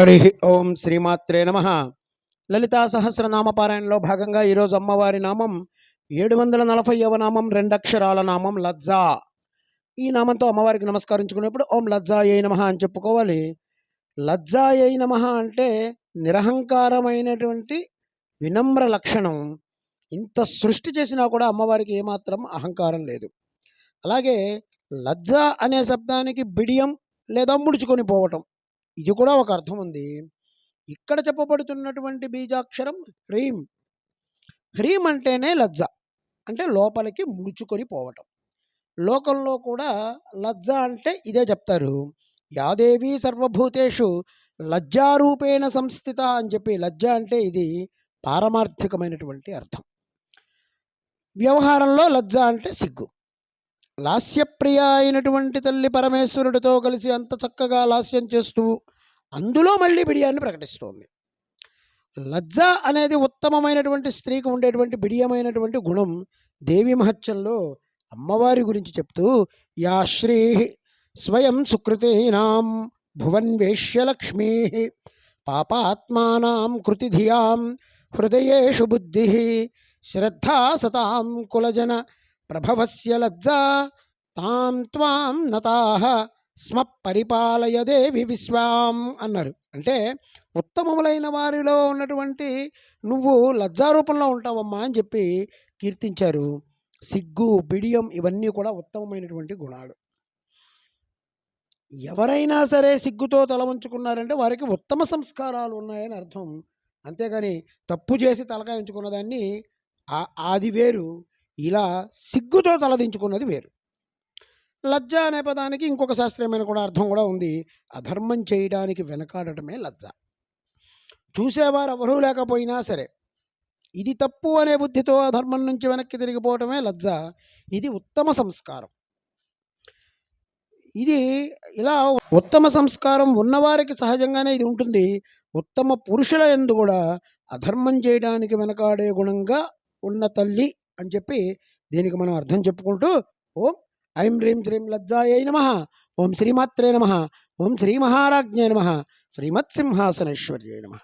హరి ఓం శ్రీమాత్రే నమ. లలితా సహస్రనామ పారాయణలో భాగంగా ఈరోజు అమ్మవారి నామం ఏడు వందల నలభైవ నామం రెండక్షరాల నామం లజ్జా. ఈ నామంతో అమ్మవారికి నమస్కరించుకునేప్పుడు ఓం లజ్జా ఏ నమ అని చెప్పుకోవాలి. లజ్జా ఏ నమ అంటే నిరహంకారమైనటువంటి వినమ్ర లక్షణం. ఇంత సృష్టి చేసినా కూడా అమ్మవారికి ఏమాత్రం అహంకారం లేదు. అలాగే లజ్జ అనే శబ్దానికి బిడియం లేదా ముడుచుకొని పోవటం. ఇది కూడా ఒక అర్థం ఉంది. ఇక్కడ చెప్పబడుతున్నటువంటి బీజాక్షరం హ్రీం. హ్రీం అంటేనే లజ్జ. అంటే లోపలికి ముడుచుకొని పోవటం. లోకంలో కూడా లజ్జ అంటే ఇదే చెప్తారు. యాదేవి సర్వభూతేషు లజ్జారూపేణ సంస్థిత అని చెప్పి లజ్జ అంటే ఇది పారమార్థికమైనటువంటి అర్థం. వ్యవహారంలో లజ్జ అంటే సిగ్గు. లాస్యప్రియ అయినటువంటి తల్లి పరమేశ్వరుడితో కలిసి అంత చక్కగా లాస్యం చేస్తూ అందులో మళ్ళీ బిడియాన్ని ప్రకటిస్తోంది. లజ్జ అనేది ఉత్తమమైనటువంటి స్త్రీకి ఉండేటువంటి బిడియమైనటువంటి గుణం దేవి మహత్యంలో అమ్మవారి గురించి చెప్తూ యా శ్రీ స్వయం సుకృతీనాం భువన్ వేష్యలక్ష్మీ పాపాత్మానాం కృతిధియాం హృదయేషు బుద్ధి శ్రద్ధా సతాం కులజన ప్రభవస్య లజ్జా తాం త్వాం నతాహ స్మ పరిపాలయ దేవి విశ్వాం అన్నారు. అంటే ఉత్తమములైన వారిలో ఉన్నటువంటి నువ్వు లజ్జారూపంలో ఉంటావమ్మా అని చెప్పి కీర్తించారు. సిగ్గు బిడియం ఇవన్నీ కూడా ఉత్తమమైనటువంటి గుణాలు. ఎవరైనా సరే సిగ్గుతో తల వంచుకున్నారంటే వారికి ఉత్తమ సంస్కారాలు ఉన్నాయని అర్థం. అంతేగాని తప్పు చేసి తలకాయించుకున్న దాన్ని ఆ- వేరు ఇలా సిగ్గుతో తలదించుకున్నది వేరు. లజ్జ అనే పదానికి ఇంకొక శాస్త్రీయమైన కూడా అర్థం కూడా ఉంది. అధర్మం చేయడానికి వెనకాడటమే లజ్జ. చూసేవారు ఎవరూ లేకపోయినా సరే ఇది తప్పు అనే బుద్ధితో అధర్మం నుంచి వెనక్కి తిరిగిపోవటమే లజ్జ. ఇది ఉత్తమ సంస్కారం. ఇది ఇలా ఉత్తమ సంస్కారం ఉన్నవారికి సహజంగానే ఇది ఉంటుంది. ఉత్తమ పురుషుల ఎందు కూడా అధర్మం చేయడానికి వెనకాడే గుణంగా ఉన్న తల్లి అని చెప్పి దీనికి మనం అర్థం చెప్పుకుంటూ ఓం ఐం హ్రీం శ్రీం లజ్జాయ నమ. ఓం శ్రీమాత్రే నమ. ఓం శ్రీ మహారాజ్ఞే నమ. శ్రీమత్సింహాసనేశ్వర్యే నమ.